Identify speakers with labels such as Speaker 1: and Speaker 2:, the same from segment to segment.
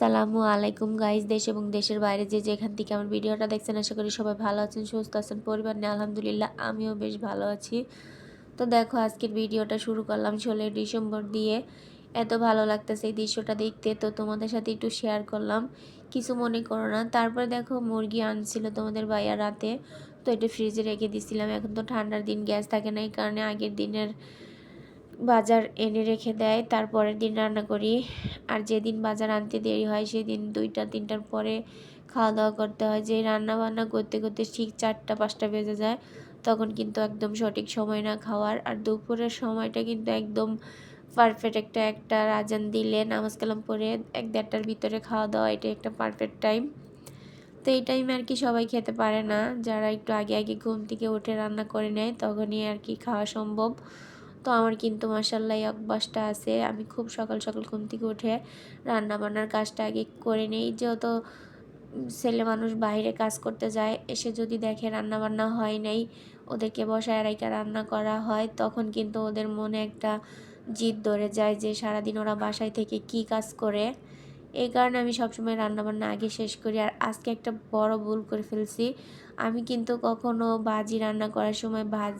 Speaker 1: সালামু আলাইকুম গাইজ দেশ এবং দেশের বাইরে যে যেখান থেকে আমার ভিডিওটা দেখছেন, আশা করি সবাই ভালো আছেন, সুস্থ আছেন, পরিবার নিয়ে আলহামদুলিল্লাহ আমিও বেশ ভালো আছি। তো দেখো, আজকের ভিডিওটা শুরু করলাম ষোলোই ডিসেম্বর দিয়ে। এত ভালো লাগতেছে এই দৃশ্যটা দেখতে, তো তোমাদের সাথে একটু শেয়ার করলাম। কিছু মনে করো না। তারপরে দেখো, মুরগি আনছিল তোমাদের ভাইয়া রাতে। তো এটা ফ্রিজে রেখে দিছিলাম। এখন তো ঠান্ডার দিন, গ্যাস থাকে না, এই কারণে আগের দিনের বাজার এনে রেখে দেয়, তারপরের দিন রান্না করি। আর যেদিন বাজার আনতে দেরি হয়, সেদিন দুইটা, তিনটার পরে খাওয়া দাওয়া করতে হয়। যে রান্না বান্না করতে করতে ঠিক চারটা, পাঁচটা বেজে যায়, তখন কিন্তু একদম সঠিক সময় না খাওয়ার। আর দুপুরের সময়টা কিন্তু একদম পারফেক্ট একটা একটা রাজান দিলে নামাজ কালাম পরে এক দেড়টার ভিতরে খাওয়া দাওয়া এটা একটা পারফেক্ট টাইম তো এই টাইমে আর কি সবাই খেতে পারে না। যারা একটু আগে আগে ঘুম থেকে উঠে রান্না করে নেয়, তখনই আর কি খাওয়া সম্ভব। তো আমার কিন্তু মাসাল্লাহ অভ্যাসটা আছে। আমি খুব সকাল সকাল ঘুম থেকে উঠে রান্নাবান্নার কাজটা আগে করে নেই। যেহেতু ছেলে মানুষ বাইরে কাজ করতে যায়, এসে যদি দেখে রান্না বান্না হয় নাই, ওদেরকে বসায় রাইকা রান্না করা হয়, তখন কিন্তু ওদের মনে একটা জিদ ধরে যায় যে সারাদিন ওরা বাসায় থেকে কি কাজ করে। এই কারণে আমি সবসময় রান্নাবান্না আগে শেষ করি আর আজকে একটা বড় ভুল করে ফেলছি। আমি কিন্তু কখনো ভাজি রান্না করার সময় ভাজ,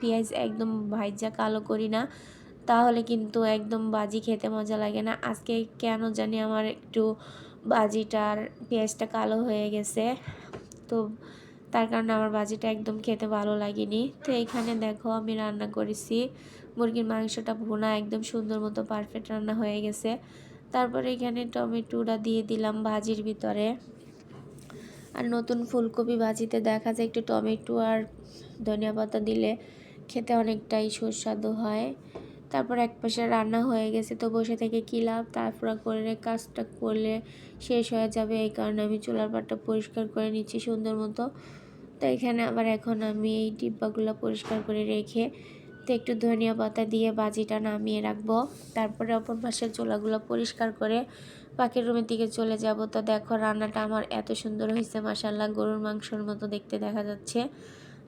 Speaker 1: পেঁয়াজ একদম ভাইজা কালো করি না। তাহলে কিন্তু একদম বাজি খেতে মজা লাগে না। আজকে কেন জানি আমার একটু বাজিটার পেঁয়াজটা কালো হয়ে গেছে। তো তার কারণে আমার বাজিটা একদম খেতে ভালো লাগেনি। তো এখানে দেখো আমি রান্না করেছি। মুরগির মাংসটা ভুনা একদম সুন্দর মতো পারফেক্ট রান্না হয়ে গেছে। তারপরে এখানে টমেটোটা দিয়ে দিলাম ভাজির ভিতরে। আর নতুন ফুলকপি ভাজিতে দেখা যায় একটু টমেটো আর ধনিয়া পাতা দিলে খেতে অনেকটাই সুস্বাদু হয়। তারপর এক পাশে রান্না হয়ে গেছে, তো বসে থেকে কী লাভ? তারপর করে কাজটা করলে শেষ হয়ে যাবে, এই কারণে আমি চুলার পাটটা পরিষ্কার করে নিচ্ছি সুন্দর মতো। তো এখানে আবার এখন আমি এই ডিব্বাগুলো পরিষ্কার করে রেখে তো একটু ধনিয়া পাতা দিয়ে বাজিটা নামিয়ে রাখব। তারপরে অপর পাশের চোলাগুলো পরিষ্কার করে পাখির রুমের দিকে চলে যাব। তো দেখো রান্নাটা আমার এত সুন্দর হয়েছে মাসাল্লাহ গরুর মাংসর মতো দেখতে দেখা যাচ্ছে।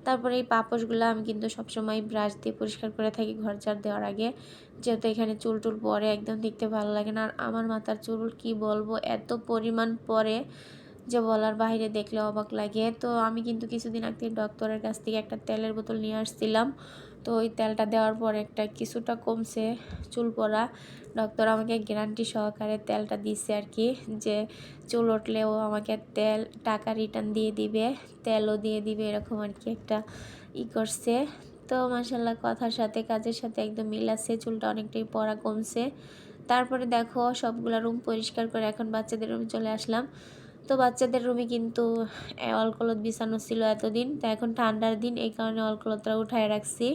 Speaker 1: তারপরে এই পাপোশগুলো আমি কিন্তু সবসময় ব্রাশ দিয়ে পরিষ্কার করে থাকি ঘর ঝাড় দেওয়ার আগে। যেহেতু এখানে চুল টুল পরে, একদম দেখতে ভালো লাগে না। আর আমার মাথার চুল কি বলব, এত পরিমাণ পরে। যে বলার বাইরে দেখলে অবাক লাগে। তো আমি কিন্তু কিছুদিন আগে ডক্টরের কাছ থেকে একটা তেলের বোতল নিয়ে আসছিলাম। তো ওই তেলটা দেওয়ার পর একটা কিছুটা কমছে চুল পড়া। ডক্টর আমাকে গ্যারান্টি সহকারে তেলটা দিছে আর কি, যে চুল উঠলেও আমাকে তেল, টাকা রিটার্ন দিয়ে দিবে, তেলও দিয়ে দিবে, এরকম আর কি একটা ই করছে। তো মাসাল্লাহ কথার সাথে কাজের সাথে একদম মিল আছে, চুলটা অনেকটাই পড়া কমছে। তারপরে দেখো, সবগুলো রুম পরিষ্কার করে এখন বাচ্চাদের রুমে চলে আসলাম। তো বাচ্চাদের রুমে কিন্তু অলকলত বিছানো ছিল এতদিন। তো এখন ঠান্ডার দিন, এই কারণে অলকলতটা উঠায় রাখছি।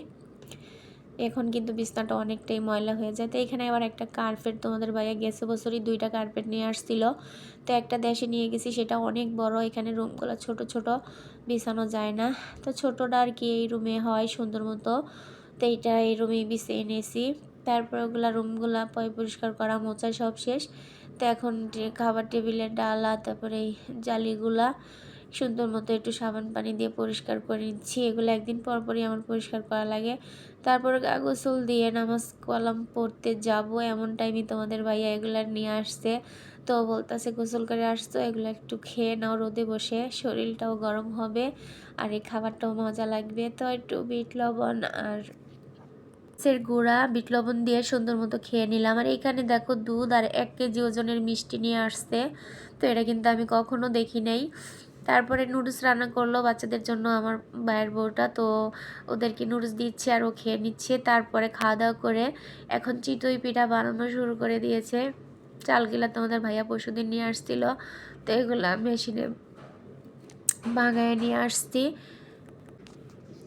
Speaker 1: এখন কিন্তু বিছনাটা অনেকটাই ময়লা হয়ে যায়। তো এখানে আবার একটা কার্পেট তোমাদের ভাইয়া গেছে বছরই দুইটা কার্পেট নিয়ে আসছিল। তো একটা দেশে নিয়ে গেছি, সেটা অনেক বড়। এখানে রুমগুলো ছোট ছোট, বিছানো যায় না। তো ছোটোটা আর কি এই রুমে হয় সুন্দর মতো। তো এইটা এই রুমে বিছে এনেছি। তারপর ওগুলা রুমগুলা পরিষ্কার করা মোচা সব শেষ। তো এখন খাবার টেবিলের ডালা, তারপরে এই জালিগুলা সুন্দর মতো একটু সাবান পানি দিয়ে পরিষ্কার করে নিচ্ছি। এগুলো একদিন পরপরই আমার পরিষ্কার করা লাগে। তারপর গোসল দিয়ে নামাজ কলাম পড়তে যাব এমন টাইমে তোমাদের ভাইয়া এগুলা নিয়ে আসছে। তো বলতেছে, গোসল করে আসতো এগুলো একটু খেয়ে নাও রোদে বসে, শরীরটাও গরম হবে, আর এই খাবারটাও মজা লাগবে। তো একটু বিট লবণ আর মাছের গুঁড়া, বিট লবণ দিয়ে সুন্দর মতো খেয়ে নিলাম। আর এখানে দেখো দুধ আর এক কেজি ওজনের মিষ্টি নিয়ে আসছে। তো এটা কিন্তু আমি কখনো দেখি নাই। তারপরে নুডলস রান্না করল বাচ্চাদের জন্য আমার ভাইয়ের বউটা। তো ওদেরকে নুডলস দিচ্ছে আর ও খেয়ে নিচ্ছে। তারপরে খাওয়া দাওয়া করে এখন চিতই পিঠা বানানো শুরু করে দিয়েছে। চালগুলা তোমাদের ভাইয়া পরশুদিন নিয়ে আসছিল। তো এগুলা মেশিনে বাগায় নিয়ে আসছি।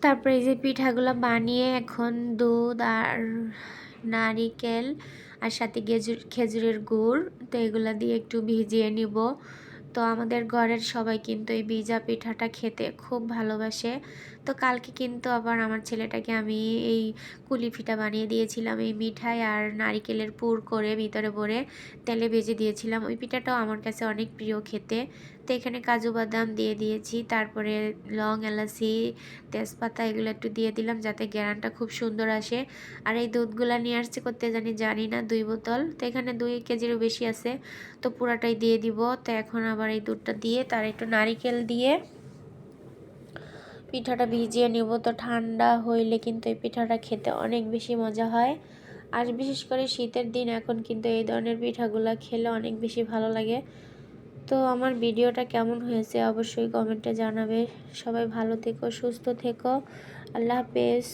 Speaker 1: তারপরে এই যে পিঠাগুলো বানিয়ে এখন দুধ আর নারিকেল আর সাথে খেজুর খেজুরের গুড়, তো এগুলো দিয়ে একটু ভিজিয়ে নিব। তো আমাদের ঘরের সবাই কিন্তু এই বিজা পিঠাটা খেতে খুব ভালোবাসে। তো কালকে কিন্তু আবার আমার ছেলেটাকে আমি এই কুলি পিঠা বানিয়ে দিয়েছিলাম, এই মিঠাই আর নারিকেলের পুর করে ভিতরে ভরে তেলে ভেজে দিয়েছিলাম। ওই পিঠাটাও আমার কাছে অনেক প্রিয় খেতে। তো এখানে কাজু বাদাম দিয়ে দিয়েছি, তারপরে লং এলাচি, তেজপাতা এগুলো একটু দিয়ে দিলাম যাতে গ্যারানটা খুব সুন্দর আসে। আর এই দুধগুলা নিয়ে আসছে করতে জানি জানি না, দুই বোতল। তো এখানে দুই কেজিরও বেশি আছে, তো পুরাটাই দিয়ে দিব। তো এখন আবার এই দুধটা দিয়ে, তার একটু নারিকেল দিয়ে পিঠাটা ভিজিয়ে নিব। তো ঠান্ডা হইলে কিন্তু এই পিঠাটা খেতে অনেক বেশি মজা হয়। আর বিশেষ করে শীতের দিন, এখন কিন্তু এই ধরনের পিঠাগুলো খেলে অনেক বেশি ভালো লাগে। তো আমার ভিডিওটা কেমন হয়েছে অবশ্যই কমেন্টে জানাবে। সবাই ভালো থেকো, সুস্থ থেকো। আল্লাহ হাফেজ।